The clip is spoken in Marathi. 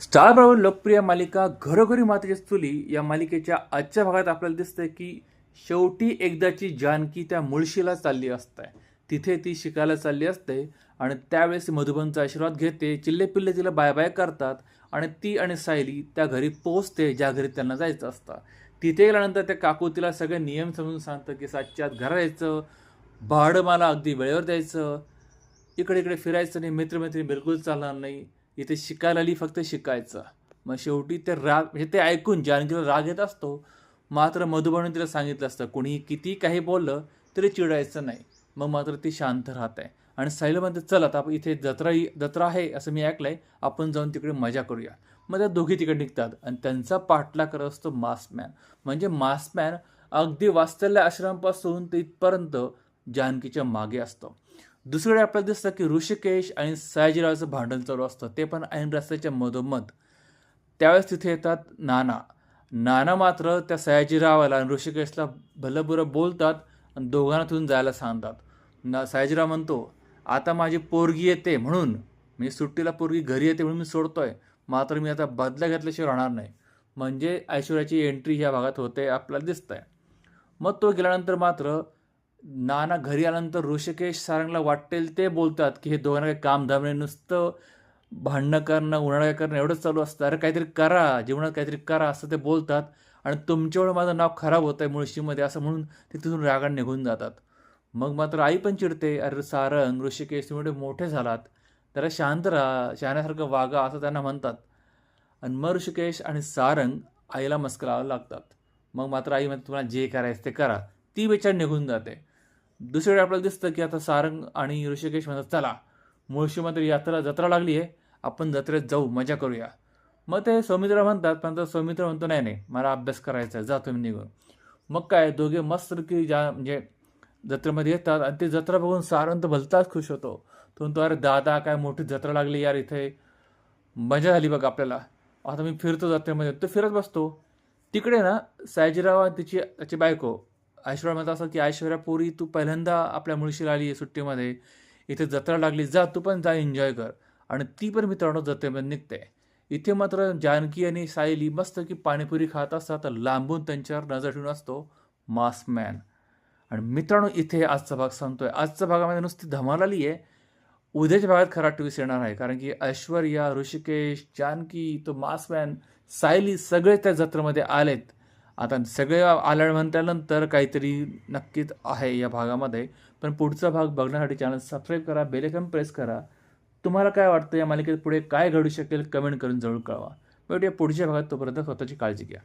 स्टार प्रॉवर लोकप्रिय मालिका घरोघरी मातेची चुली या मालिकेच्या आजच्या भागात आपल्याला दिसतंय की शेवटी एकदाची जानकी त्या मुळशीला चालली असते तिथे ती शिकायला चालली असते आणि त्यावेळेस मधुबनचा आशीर्वाद घेते चिल्ले पिल्ले तिला बाय बाय करतात आणि ती आणि सायली त्या घरी पोचते ज्या घरी त्यांना जायचं असतं. तिथे गेल्यानंतर त्या काकू तिला सगळे नियम समजून सांगतं की सातच्या आत घरा यायचं भाडं मला अगदी वेळेवर द्यायचं इकडे इकडे फिरायचं नाही मित्रमैत्री बिलकुल चालणार नाही. इथे शिकायला आली फक्त शिकायचं. मग शेवटी ते राग म्हणजे ते ऐकून जानकीला राग येत असतो मात्र मधुबाने तिला सांगितलं असतं कुणी किती काही बोललं तरी चिडायचं नाही. मग मात्र ती शांत राहत आहे. आणि सायला म्हणते चल आता इथे जत्रा जत्रा आहे असं मी ऐकलं आहे आपण जाऊन तिकडे मजा करूया. मग त्या दोघी तिकडे निघतात आणि त्यांचा पाठला करत असतो मास्कमॅन म्हणजे मास्कमॅन अगदी वास्तल्य आश्रमापासून ते इथपर्यंत जानकीच्या मागे असतो. दुसरीकडे आपल्याला दिसतं की ऋषिकेश आणि सयाजीरावचं भांडण चालू असतं ते पण ऐन रस्त्याच्या मधोमध. त्यावेळेस तिथे येतात नाना. नाना मात्र त्या सयाजीरावाला आणि ऋषिकेशला भलंबुरं बोलतात आणि दोघांना तिथून जायला सांगतात. ना सयाजीराव म्हणतो आता माझी पोरगी येते म्हणून. म्हणजे सुट्टीला पोरगी घरी येते म्हणून मी सोडतोय. मात्र मी आता बदला घेतल्याशिवाय राहणार नाही. म्हणजे ऐश्वर्याची एंट्री ह्या भागात होते आपल्याला दिसतंय. मग तो गेल्यानंतर मात्र नाना घरी आल्यानंतर ऋषिकेश सारंगला वाटेल ते बोलतात की हे दोघांना काही काम धामणे नाही नुसतं भांडणं करणं उन्हाळा करणं एवढंच चालू असतं. अरे काहीतरी करा जीवनात काहीतरी करा असं ते बोलतात आणि तुमच्यामुळे माझं नाव खराब होतं आहे मुळशीमध्ये असं म्हणून ते तिथून रागात निघून जातात. मग मात्र आई पण चिडते अरे सारंग ऋषिकेश तुम्ही मोठे झालात जरा शांत राहा शहाण्यासारखं वागा असं त्यांना म्हणतात. आणि मग ऋषिकेश आणि सारंग आईला मस्करावं लागतात. मग मात्र आई म्हणते तुम्हाला जे करायचं ते करा. ती बिचार निघून जाते. दुसरीकडे आपल्याला दिसतं की आता सारंग आणि ऋषिकेश म्हणतात चला मुळशीमध्ये यात्रा जत्रा लागली आहे आपण जत्रेत जाऊ मजा करूया. मग ते सौमित्र म्हणतात पण तर सौमित्र म्हणतो नाही नाही मला अभ्यास करायचा आहे जा तुम्ही निघून. मग काय दोघे मस्त की ज्या म्हणजे जत्रेमध्ये येतात आणि ती जत्रा बघून सारंग तर भलताच खुश होतो. तो म्हणतो अरे दादा काय मोठी जत्रा लागली यार इथे. मजा झाली बघ आपल्याला. आता मी फिरतो जत्रेमध्ये. तो फिरत बसतो. तिकडे ना सायजीराव आणि तिची त्याची बायको ऐश्वर्या म्हणत असं की ऐश्वर्या पोरी तू पहिल्यांदा आपल्या मुळशीला आली आहे सुट्टीमध्ये. इथे जत्रा लागली जा तू पण जा एन्जॉय कर. आणि ती पण मित्रांनो जत्रेमध्ये निघते. इथे मात्र जानकी आणि सायली मस्त की पाणीपुरी खात असतात तर लांबून त्यांच्यावर नजर ठेवून असतो मास्कमॅन आणि मित्रांनो इथे आजचा भाग सांगतोय आजच्या भागामध्ये नुसती धमाल आली आहे. उद्याच्या भागात खरा ट्विस्ट येणार आहे. कारण की ऐश्वर्या ऋषिकेश जानकी तो मास्कमॅन सायली सगळे त्या जत्रेमध्ये आलेत. आता सगळे आलं म्हटल्यानंतर काहीतरी नक्कीच आहे या भागामध्ये. पण पुढचा भाग बघण्यासाठी चॅनल सबस्क्राईब करा बेलेकन प्रेस करा. तुम्हाला काय वाटतं या मालिकेत पुढे काय घडू शकेल? कमेंट करून जरूर कळवा. भेटूया पुढच्या भागात. तोपर्यंत स्वतःची काळजी घ्या.